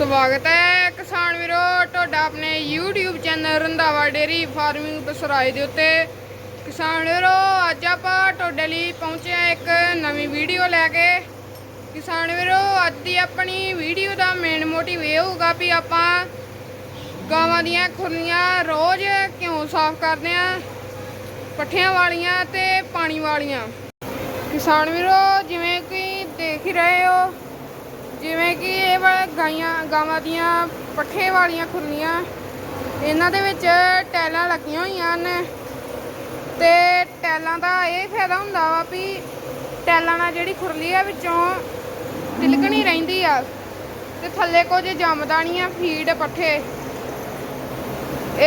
ਸਵਾਗਤ ਹੈ ਕਿਸਾਨ ਵੀਰੋ, ਤੁਹਾਡਾ ਆਪਣੇ YouTube channel Randhawa dairy farming Basrai ਦੇ ਉੱਤੇ। ਕਿਸਾਨ ਵੀਰੋ, ਅੱਜ ਆਪਾਂ ਤੁਹਾਡੇ ਲਈ ਪਹੁੰਚੇ ਹਾਂ ਇੱਕ ਨਵੀਂ ਵੀਡੀਓ ਲੈ ਕੇ। ਕਿਸਾਨ ਵੀਰੋ, ਅੱਜ ਦੀ ਆਪਣੀ ਵੀਡੀਓ ਦਾ ਮੇਨ ਮੋਟਿਵ ਇਹ ਹੋਊਗਾ ਵੀ ਆਪਾਂ ਗਾਵਾਂ ਦੀਆਂ ਖੁਰਲੀਆਂ ਰੋਜ਼ ਕਿਉਂ ਸਾਫ਼ ਕਰਦੇ ਆਂ ਪੱਠਿਆਂ ਵਾਲੀਆਂ ਤੇ ਪਾਣੀ ਵਾਲੀਆਂ। ਕਿਸਾਨ ਵੀਰੋ, ਜਿਵੇਂ ਕਿ ਦੇਖ ਹੀ ਰਹੇ ਹੋ, ਜਿਵੇਂ ਕਿ ਇਹ ਵਾ ਗਾਈਆਂ ਗਾਵਾਂ ਦੀਆਂ ਪੱਠੇ ਵਾਲੀਆਂ ਖੁਰਲੀਆਂ। ਇਹਨਾਂ ਦੇ ਵਿੱਚ ਟੈਲਾਂ ਲੱਗੀਆਂ ਹੋਈਆਂ ਨੇ। ਤੇ ਟੈਲਾਂ ਦਾ ਇਹ ਫਾਇਦਾ ਹੁੰਦਾ ਵਾ ਵੀ ਟੈਲਾਂ ਨਾਲ ਜਿਹੜੀ ਖੁਰਲੀ ਆ ਵਿੱਚੋਂ ਤਿਲਕਣੀ ਰਹਿੰਦੀ ਆ। ਤੇ ਥੱਲੇ ਕੁਝ ਜੰਮਦਾ ਨਹੀਂ ਆ ਫੀਡ ਪੱਠੇ।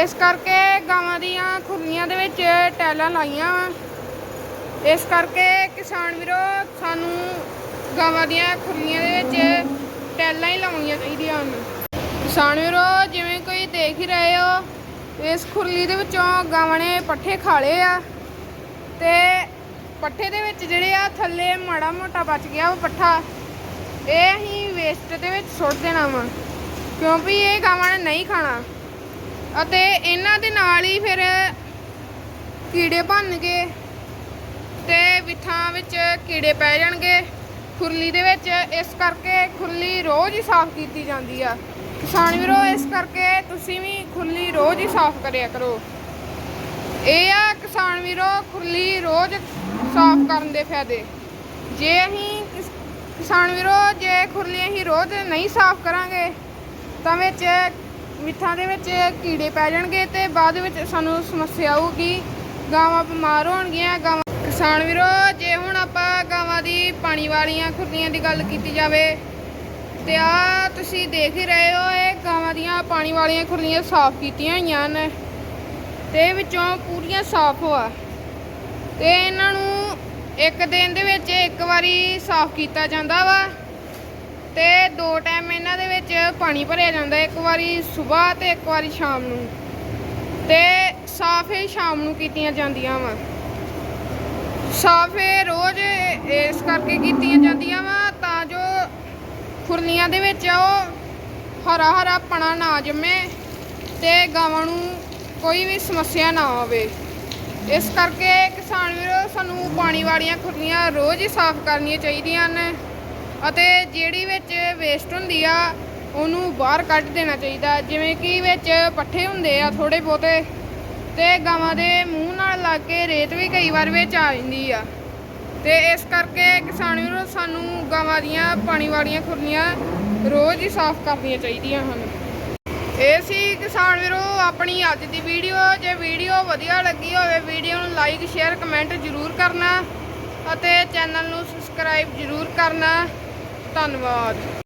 ਇਸ ਕਰਕੇ ਗਾਵਾਂ ਦੀਆਂ ਖੁਰਲੀਆਂ ਦੇ ਵਿੱਚ ਟੈਲਾਂ ਲਾਈਆਂ ਵਾ। ਇਸ ਕਰਕੇ ਕਿਸਾਨ ਵੀਰੋ ਸਾਨੂੰ ਗਾਵਾਂ ਦੀਆਂ ਖੁਰਲੀਆਂ ਦੇ ਵਿੱਚ ਟੈਲਾਂ ਹੀ ਲਾਉਣੀਆਂ ਚਾਹੀਦੀਆਂ ਹਨ। ਕਿਸਾਨ ਵੀਰੋ, ਜਿਵੇਂ ਕੋਈ ਦੇਖ ਹੀ ਰਹੇ ਹੋ, ਇਸ ਖੁਰਲੀ ਦੇ ਵਿੱਚੋਂ ਗਾਵਾਂ ਨੇ ਪੱਠੇ ਖਾ ਲਏ ਆ ਤੇ ਪੱਠੇ ਦੇ ਵਿੱਚ ਜਿਹੜੇ ਆ ਥੱਲੇ ਮਾੜਾ ਮੋਟਾ ਬਚ ਗਿਆ ਉਹ ਪੱਠਾ। ਇਹ ਅਸੀਂ ਵੇਸਟ ਦੇ ਵਿੱਚ ਸੁੱਟ ਦੇਣਾ ਵਾ, ਕਿਉਂਕਿ ਇਹ ਗਾਵਾਂ ਨੇ ਨਹੀਂ ਖਾਣਾ। ਅਤੇ ਇਹਨਾਂ ਦੇ ਨਾਲ ਹੀ ਫਿਰ ਕੀੜੇ ਬਣ ਤੇ ਵਿੱਥਾਂ ਵਿੱਚ ਕੀੜੇ ਪੈ ਜਾਣਗੇ। ਖੁਰਲੀ ਦੇ ਵਿੱਚ ਇਸ ਕਰਕੇ ਖੁਰਲੀ ਰੋਜ਼ ਹੀ ਸਾਫ਼ ਕੀਤੀ ਜਾਂਦੀ ਆ। ਕਿਸਾਨ ਵੀਰੋ, ਇਸ ਕਰਕੇ ਤੁਸੀਂ ਵੀ ਖੁਰਲੀ ਰੋਜ਼ ਹੀ ਸਾਫ਼ ਕਰਿਆ ਕਰੋ। ਇਹ ਆ ਕਿਸਾਨ ਵੀਰੋ, ਖੁਰਲੀ ਰੋਜ਼ ਸਾਫ਼ ਕਰਨ ਦੇ ਫਾਇਦੇ। ਜੇ ਅਸੀਂ ਕਿਸਾਨ ਵੀਰੋ, ਜੇ ਖੁਰਲੀ ਅਸੀਂ ਰੋਜ਼ ਨਹੀਂ ਸਾਫ਼ ਕਰਾਂਗੇ, ਤਾਂ ਵਿੱਚ ਮਿੱਠਾਂ ਦੇ ਵਿੱਚ ਕੀੜੇ ਪੈ ਜਾਣਗੇ ਤੇ ਬਾਅਦ ਵਿੱਚ ਸਾਨੂੰ ਸਮੱਸਿਆ ਆਊਗੀ, ਗਾਵਾਂ ਬਿਮਾਰ ਹੋਣਗੀਆਂ, ਗਾਵਾਂ ਕਿਸਾਨ ਵੀਰੋ, ਜੇ ਹੁਣ ਆਪਾਂ ਗਾਵਾਂ ਦੀ, ਪਾਣੀ ਵਾਲੀਆਂ ਖੁਰਲੀਆਂ ਦੀ ਗੱਲ ਕੀਤੀ ਜਾਵੇ ਤੇ ਆ ਤੁਸੀਂ ਦੇਖ ਹੀ ਰਹੇ ਹੋ, ਇਹ ਗਾਵਾਂ ਦੀਆਂ ਪਾਣੀ ਵਾਲੀਆਂ ਖੁਰਲੀਆਂ ਸਾਫ਼ ਕੀਤੀਆਂ ਹੋਈਆਂ ਨੇ ਤੇ ਵਿੱਚੋਂ ਪੂਰੀਆਂ ਸਾਫ਼ ਹੋਆ। ਤੇ ਇਹਨਾਂ ਨੂੰ ਇੱਕ ਦਿਨ ਦੇ ਵਿੱਚ ਇੱਕ ਵਾਰੀ ਸਾਫ਼ ਕੀਤਾ ਜਾਂਦਾ ਵਾ ਤੇ ਦੋ ਟਾਈਮ ਇਹਨਾਂ ਦੇ ਵਿੱਚ ਪਾਣੀ ਭਰਿਆ ਜਾਂਦਾ, ਇੱਕ ਵਾਰੀ ਸਵੇਰ ਤੇ ਇੱਕ ਵਾਰੀ ਸ਼ਾਮ ਨੂੰ। ਤੇ ਸਾਫ਼ ਹੀ ਸ਼ਾਮ ਨੂੰ ਕੀਤੀਆਂ ਜਾਂਦੀਆਂ ਵਾ। ਸਾਫ਼ ਰੋਜ਼ ਇਸ ਕਰਕੇ ਕੀਤੀਆਂ ਜਾਂਦੀਆਂ ਵਾ ਤਾਂ ਜੋ ਖੁਰਲੀਆਂ ਦੇ ਵਿੱਚ ਉਹ ਹਰਾ ਹਰਾ ਪਣਾ ਨਾ ਜੰਮੇ ਤੇ ਗਾਵਾਂ ਨੂੰ ਕੋਈ ਵੀ ਸਮੱਸਿਆ ਨਾ ਆਵੇ। ਇਸ ਕਰਕੇ ਕਿਸਾਨ ਵੀਰੋ, ਸਾਨੂੰ ਪਾਣੀ ਵਾਲੀਆਂ ਖੁਰਲੀਆਂ ਰੋਜ਼ ਹੀ ਸਾਫ਼ ਕਰਨੀਆਂ ਚਾਹੀਦੀਆਂ ਹਨ ਅਤੇ ਜਿਹੜੀ ਵਿੱਚ ਵੇਸਟ ਹੁੰਦੀ ਆ, ਉਹਨੂੰ ਬਾਹਰ ਕੱਢ ਦੇਣਾ ਚਾਹੀਦਾ। ਜਿਵੇਂ ਕਿ ਵਿੱਚ ਪੱਠੇ ਹੁੰਦੇ ਆ ਥੋੜੇ ਬਹੁਤੇ ਤੇ ਗਾਵਾਂ ਦੇ ਮੂੰਹ ਨਾਲ ਲੱਗ ਕੇ ਰੇਤ ਵੀ ਕਈ ਵਾਰ ਵਿੱਚ ਆ ਜਾਂਦੀ ਆ। ਤੇ ਇਸ ਕਰਕੇ ਕਿਸਾਨ ਵੀਰੋ, ਸਾਨੂੰ ਗਾਵਾਂ ਦੀਆਂ ਪਾਣੀ ਵਾਲੀਆਂ ਖੁਰਲੀਆਂ ਰੋਜ਼ ਹੀ ਸਾਫ਼ ਕਰਨੀਆਂ ਚਾਹੀਦੀਆਂ ਹਨ। ਇਹ ਸੀ ਕਿਸਾਨ ਵੀਰੋ, ਆਪਣੀ ਅੱਜ ਦੀ ਵੀਡੀਓ। ਜੇ ਵੀਡੀਓ ਵਧੀਆ ਲੱਗੀ ਹੋਵੇ, ਵੀਡੀਓ ਨੂੰ ਲਾਈਕ, ਸ਼ੇਅਰ, ਕਮੈਂਟ ਜ਼ਰੂਰ ਕਰਨਾ ਅਤੇ ਚੈਨਲ ਨੂੰ ਸਬਸਕ੍ਰਾਈਬ ਜ਼ਰੂਰ ਕਰਨਾ। ਧੰਨਵਾਦ।